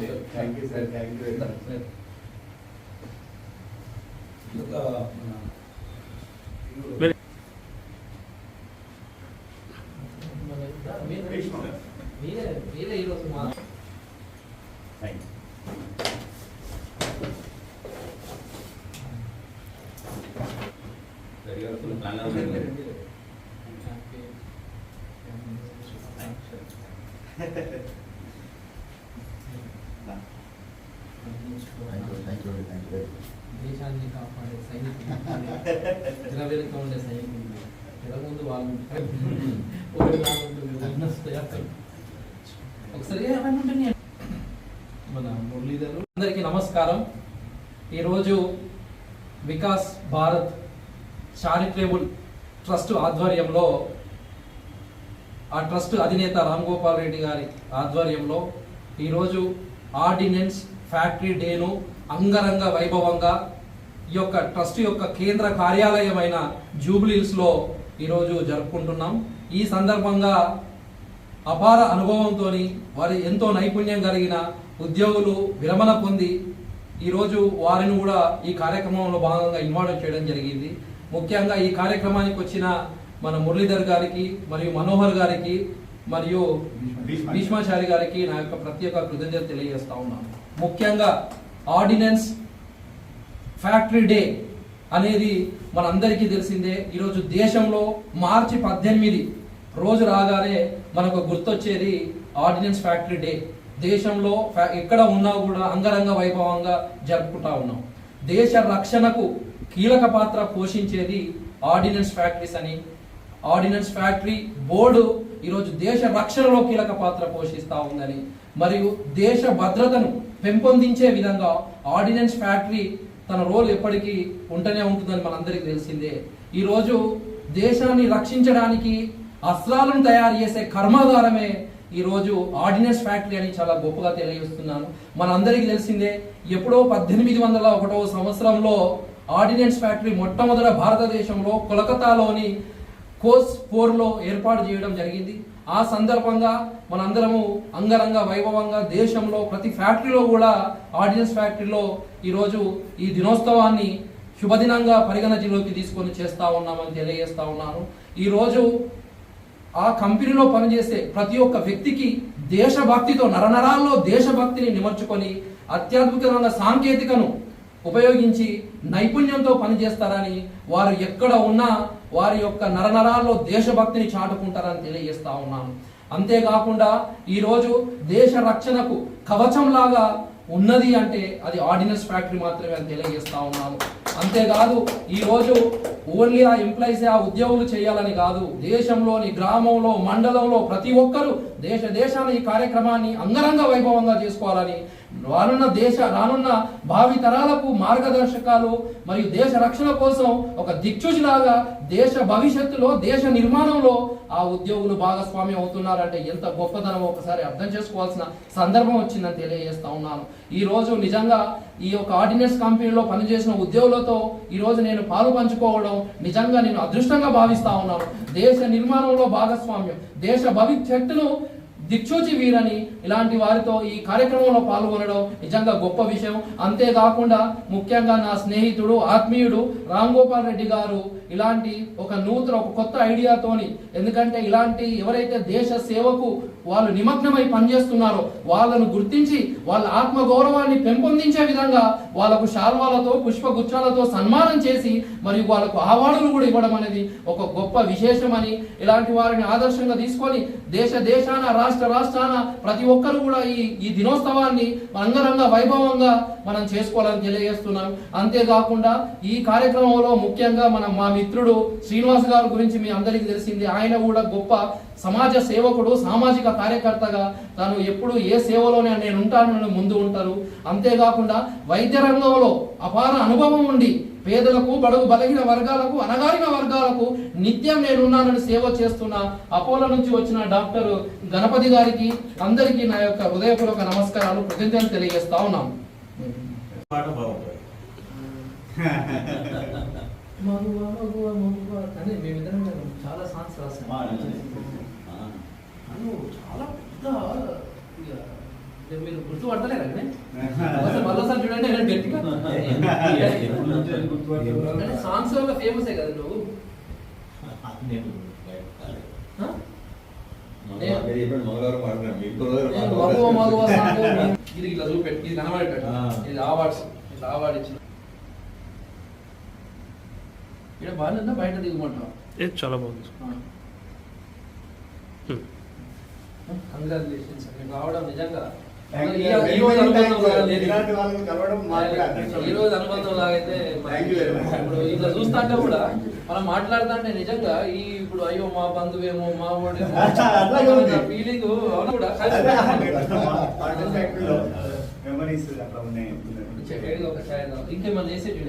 Thank you, sir. Thank you very much. Look, uh, Very- Thank you. Very దేశాన్ని కాపాడే సైనికులు జనవేదిక ఉండే సైనికులు జన వాళ్ళు ఒకటి రాకుంటుంది ఒకసారి ఏమైనా మన మురళీధర్ అందరికీ నమస్కారం. ఈరోజు వికాస్ భారత్ చారిటబుల్ ట్రస్ట్ ఆధ్వర్యంలో ఆ ట్రస్ట్ అధినేత రామ్ గోపాల్ రెడ్డి గారి ఆధ్వర్యంలో ఈరోజు ఆర్డినెన్స్ ఫ్యాక్టరీ డేను అంగరంగ వైభవంగా ఈ యొక్క ట్రస్ట్ యొక్క కేంద్ర కార్యాలయమైన జూబ్లీహిల్స్లో ఈరోజు జరుపుకుంటున్నాం. ఈ సందర్భంగా అపార అనుభవంతో వారి ఎంతో నైపుణ్యం కలిగిన ఉద్యోగులు విరమణ పొంది ఈరోజు వారిని కూడా ఈ కార్యక్రమంలో భాగంగా ఇన్వాల్వ్ చేయడం జరిగింది. ముఖ్యంగా ఈ కార్యక్రమానికి వచ్చిన మన మురళీధర్ గారికి మరియు మనోహర్ గారికి మరియు భీష్మాచారి. భీష్మాచారి గారికి నా యొక్క ప్రత్యేక కృతజ్ఞత తెలియజేస్తా ఉన్నాను. ముఖ్యంగా ఆర్డినెన్స్ ఫ్యాక్టరీ డే అనేది మనందరికీ తెలిసిందే. ఈరోజు దేశంలో మార్చి పద్దెనిమిది రోజు రాగానే మనకు గుర్తొచ్చేది ఆర్డినెన్స్ ఫ్యాక్టరీ డే. దేశంలో ఫ్యా- ఎక్కడ ఉన్నా కూడా అంగరంగ వైభవంగా జరుపుకుంటా ఉన్నాం. దేశ రక్షణకు కీలక పాత్ర పోషించేది ఆర్డినెన్స్ ఫ్యాక్టరీస్ అని. ఆర్డినెన్స్ ఫ్యాక్టరీ బోర్డు ఈరోజు దేశ రక్షణలో కీలక పాత్ర పోషిస్తూ ఉందని. మరియు దేశ భద్రతను పెంపొందించే విధంగా ఆర్డినెన్స్ ఫ్యాక్టరీ తన రోల్ ఎప్పటికీ ఉంటూనే ఉంటుందని మనందరికీ తెలిసిందే. ఈరోజు దేశాన్ని రక్షించడానికి అస్త్రాలను తయారు చేసే కర్మాగారమే ఈరోజు ఆర్డినెన్స్ ఫ్యాక్టరీ అని చాలా గొప్పగా తెలియజేస్తున్నాను. మనందరికీ తెలిసిందే ఎప్పుడో పద్దెనిమిది వందల ఒకటవ సంవత్సరంలో ఆర్డినెన్స్ ఫ్యాక్టరీ మొట్టమొదట భారతదేశంలో కోలకతాలోని కోస్ ఫోర్లో ఏర్పాటు చేయడం జరిగింది. ఆ సందర్భంగా మనందరము అంగరంగ వైభవంగా దేశంలో ప్రతి ఫ్యాక్టరీలో కూడా ఆర్డినెన్స్ ఫ్యాక్టరీలో ఈరోజు ఈ దినోత్సవాన్ని శుభదినంగా పరిగణలోకి తీసుకొని చేస్తూ ఉన్నామని తెలియజేస్తా ఉన్నాను. ఈరోజు ఆ కంపెనీలో పనిచేసే ప్రతి ఒక్క వ్యక్తికి దేశభక్తితో నరనరాల్లో దేశభక్తిని నిమర్చుకొని అత్యద్భుతమైన సాంకేతికను ఉపయోగించి నైపుణ్యంతో పనిచేస్తారని వారు ఎక్కడ ఉన్నా వారి యొక్క నరనరాల్లో దేశభక్తిని చాటుకుంటారని తెలియజేస్తా ఉన్నాను. అంతేకాకుండా ఈరోజు దేశ రక్షణకు కవచంలాగా ఉన్నది అంటే అది ఆర్డినెన్స్ ఫ్యాక్టరీ మాత్రమే అని తెలియజేస్తా ఉన్నాను. అంతేకాదు ఈరోజు ఓన్లీ ఆ ఎంప్లాయీస్ ఆ ఉద్యోగులు చేయాలని కాదు దేశంలోని గ్రామంలో మండలంలో ప్రతి ఒక్కరూ దేశ దేశాన్ని ఈ కార్యక్రమాన్ని అంగరంగ వైభవంగా చేసుకోవాలని రానున్న దేశ రానున్న భావి తరాలకు మార్గదర్శకాలు మరియు దేశ రక్షణ కోసం ఒక దిక్సూచిలాగా దేశ భవిష్యత్తులో దేశ నిర్మాణంలో ఆ ఉద్యోగులు భాగస్వామ్యం అవుతున్నారంటే ఎంత గొప్పదనం ఒకసారి అర్థం చేసుకోవాల్సిన సందర్భం వచ్చిందని తెలియజేస్తా ఉన్నాను. ఈ రోజు నిజంగా ఈ యొక్క ఆర్డినెన్స్ కంపెనీలో పనిచేసిన ఉద్యోగులతో ఈరోజు నేను పాలు పంచుకోవడం నిజంగా నేను అదృష్టంగా భావిస్తా ఉన్నాను. దేశ నిర్మాణంలో భాగస్వామ్యం దేశ భవిష్యత్తును దిక్చూచి వీరని ఇలాంటి వారితో ఈ కార్యక్రమంలో పాల్గొనడం నిజంగా గొప్ప విషయం. అంతేకాకుండా ముఖ్యంగా నా స్నేహితుడు ఆత్మీయుడు రామ్ గోపాల్ రెడ్డి గారు ఇలాంటి ఒక నూతన ఒక కొత్త ఐడియాతోని ఎందుకంటే ఇలాంటి ఎవరైతే దేశ సేవకు వాళ్ళు నిమగ్నమై పనిచేస్తున్నారో వాళ్ళను గుర్తించి వాళ్ళ ఆత్మ గౌరవాన్ని పెంపొందించే విధంగా వాళ్ళకు శాల్వాలతో పుష్పగుచ్చాలతో సన్మానం చేసి మరియు వాళ్ళకు అవార్డులు కూడా ఇవ్వడం అనేది ఒక గొప్ప విశేషమని ఇలాంటి వారిని ఆదర్శంగా తీసుకొని దేశ దేశాన రాష్ట్ర రాష్ట్రాన ప్రతి ఒక్కరు కూడా ఈ ఈ దినోత్సవాన్ని అంగరంగ వైభవంగా మనం చేసుకోవాలని తెలియజేస్తున్నాం. అంతేకాకుండా ఈ కార్యక్రమంలో ముఖ్యంగా మన మా మిత్రుడు శ్రీనివాస్ గారి గురించి మీ అందరికీ తెలిసింది. ఆయన కూడా గొప్ప సమాజ సేవకుడు సామాజిక కార్యకర్తగా తాను ఎప్పుడు ఏ సేవలోనే నేను ఉంటానని ముందు ఉంటారు. అంతేకాకుండా వైద్య రంగంలో అపార అనుభవం ఉండి పేదలకు బడుగు బలహీన వర్గాలకు అనగారిన వర్గాలకు నిత్యం నేనున్నానని సేవ చేస్తున్న అపోలో నుంచి వచ్చిన డాక్టర్ గణపతి గారికి అందరికీ నా యొక్క హృదయపూర్వక నమస్కారాలు కృతజ్ఞతలు తెలియజేస్తా ఉన్నాం పాట బాగుంటుంది. మగువ మగువ మగువ అని మేమిద్దరం చాలా సాంగ్స్ రాసాం. అను చాలా పెద్ద మీరు- మీరు గుర్తు పడతలేరా అండి? ఒకసారి మళ్ళీసారి చూడండి గట్టిగా. సాంగ్స్ వల్ల ఫేమసే కదా నువ్వు? ఆ? మంగళవారం పాడినా మీకు నేను మగువ మగువ సాంగ్ ఇది ఇట్లా చూపెట్టు కనబడేటట్టు. ఇది అవార్డ్స్ ఇది అవార్డు ఇచ్చిన ఇక్కడ బాగాలేదా బయట చాలా బాగుంది. కంగ్రాచులేషన్స్ రావడం నిజంగా. ఈ- రోజు అనుబంధం కూడా లాగైతే. ఇప్పుడు ఇట్లా చూస్తుంటే మనం మాట్లాడుతుంటే నిజంగా ఈ ఇప్పుడు అయ్యో మా బంధువేమో మా. ఫీలింగ్ అవును కూడా? మెమరీస్ అట్లా ఉన్నాయి ఇంకేమన్నా చేసేటి